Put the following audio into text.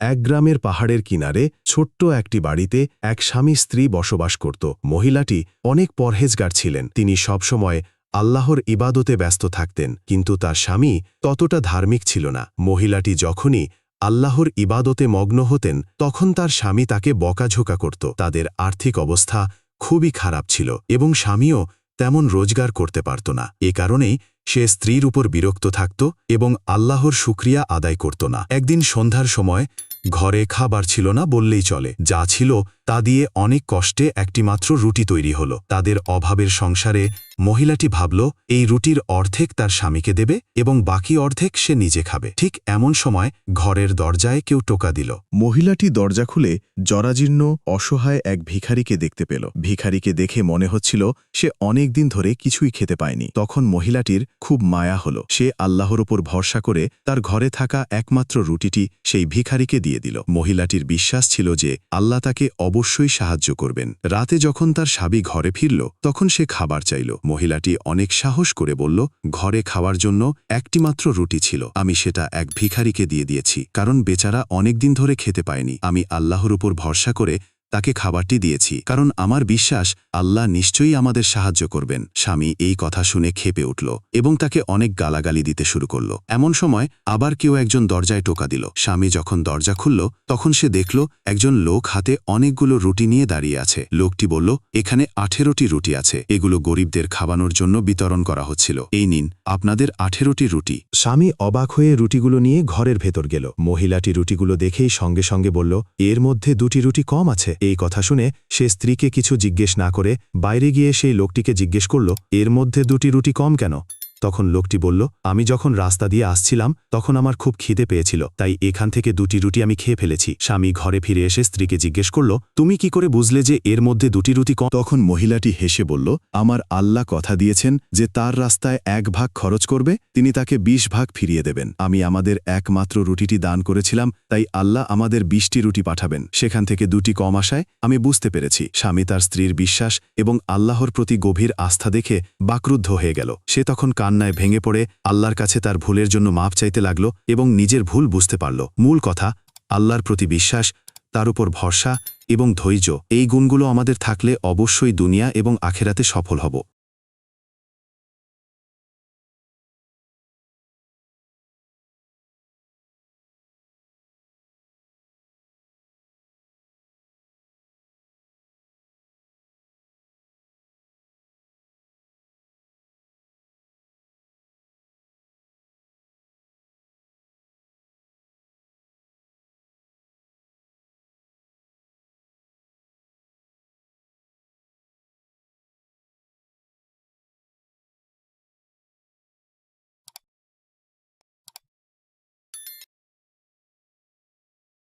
এক গ্রামের পাহাড়ের কিনারে ছোট্ট একটি বাড়িতে এক স্বামী স্ত্রী বসবাস করত। মহিলাটি অনেক পরহেজগার ছিলেন। তিনি সবসময় আল্লাহর ইবাদতে ব্যস্ত থাকতেন, কিন্তু তার স্বামী ততটা ধার্মিক ছিল না। মহিলাটি যখনই আল্লাহর ইবাদতে মগ্ন হতেন, তখন তার স্বামী তাকে বকাঝোকা করত। তাদের আর্থিক অবস্থা খুবই খারাপ ছিল এবং স্বামীও তেমন রোজগার করতে পারত না। এ কারণেই সে স্ত্রীর উপর বিরক্ত থাকত এবং আল্লাহর শুক্রিয়া আদায় করত না। একদিন সন্ধ্যার সময় ঘরে খাবার ছিল না বললেই চলে যা ছিল তা দিয়ে অনেক কষ্টে একটিমাত্র রুটি তৈরি হল। তাদের অভাবের সংসারে মহিলাটি ভাবল, এই রুটির অর্ধেক তার স্বামীকে দেবে এবং বাকি অর্ধেক সে নিজে খাবে। ঠিক এমন সময় ঘরের দরজায় কেউ টোকা দিল। মহিলাটি দরজা খুলে জরাজীর্ণ, অসহায় এক ভিখারিকে দেখতে পেল। ভিখারিকে দেখে মনে হচ্ছিল, সে অনেক দিন ধরে কিছুই খেতে পায়নি। তখন মহিলাটির খুব মায়া হল। সে আল্লাহর ওপর ভরসা করে তার ঘরে থাকা একমাত্র রুটিটি সেই ভিখারিকে দিয়ে দিল। মহিলাটির বিশ্বাস ছিল যে আল্লাহ তাকে অবশ্যই সাহায্য করবেন। রাতে যখন তার স্বামী ঘরে ফিরল, তখন সে খাবার চাইল। মহিলাটি অনেক সাহস করে বলল, ঘরে খাওয়ার জন্য একটিমাত্র রুটি ছিল। আমি সেটা এক ভিখারিকে দিয়ে দিয়েছি, কারণ বেচারা অনেকদিন ধরে খেতে পায়নি। আমি আল্লাহর উপর ভরসা করে তাকে খাবারটি দিয়েছি, কারণ আমার বিশ্বাস আল্লাহ নিশ্চয়ই আমাদের সাহায্য করবেন। স্বামী এই কথা শুনে খেপে উঠল এবং তাকে অনেক গালাগালি দিতে শুরু করল। এমন সময় আবার কেউ একজন দরজায় টোকা দিল। স্বামী যখন দরজা খুলল, তখন সে দেখল একজন লোক হাতে অনেকগুলো রুটি নিয়ে দাঁড়িয়ে আছে। লোকটি বলল, এখানে আঠেরোটি রুটি আছে। এগুলো গরিবদের খাওয়ানোর জন্য বিতরণ করা হচ্ছিল। এই নিন, আপনাদের আঠেরোটি রুটি। স্বামী অবাক হয়ে রুটিগুলো নিয়ে ঘরের ভেতর গেল। মহিলাটি রুটিগুলো দেখেই সঙ্গে সঙ্গে বলল, এর মধ্যে দুটি রুটি কম আছে। এই কথা শুনে সে স্ত্রীকে কিছু জিজ্ঞেস না করে বাইরে গিয়ে সেই লোকটিকে জিজ্ঞেস করল, এর মধ্যে দুটি রুটি কম কেন? তখন লোকটি বলল, আমি যখন রাস্তা দিয়ে আসছিলাম, তখন আমার খুব খিদে পেয়েছিল, তাই এখান থেকে দুটি রুটি আমি খেয়ে ফেলেছি। স্বামী ঘরে ফিরে এসে স্ত্রীকে জিজ্ঞেস করল, তুমি কি করে বুঝলে যে এর মধ্যে দুটি রুটি কম? তখন মহিলাটি হেসে বলল, আমার আল্লাহ কথা দিয়েছেন যে তার রাস্তায় এক ভাগ খরচ করবে, তিনি তাকে ২০ ভাগ ফিরিয়ে দেবেন। আমি আমাদের একমাত্র রুটিটি দান করেছিলাম, তাই আল্লাহ আমাদের বিশটি রুটি পাঠাবেন। সেখান থেকে দুটি কম আসায় আমি বুঝতে পেরেছি। স্বামী তার স্ত্রীর বিশ্বাস এবং আল্লাহর প্রতি গভীর আস্থা দেখে বাকরুদ্ধ হয়ে গেল। সে তখন কান্নায় ভেঙে পড়ে আল্লাহর কাছে তার ভুলের জন্য মাপ চাইতে লাগল এবং নিজের ভুল বুঝতে পারল। মূল কথা, আল্লাহর প্রতি বিশ্বাস, তার উপর ভরসা এবং ধৈর্য, এই গুণগুলো আমাদের থাকলে অবশ্যই দুনিয়া এবং আখেরাতে সফল হব।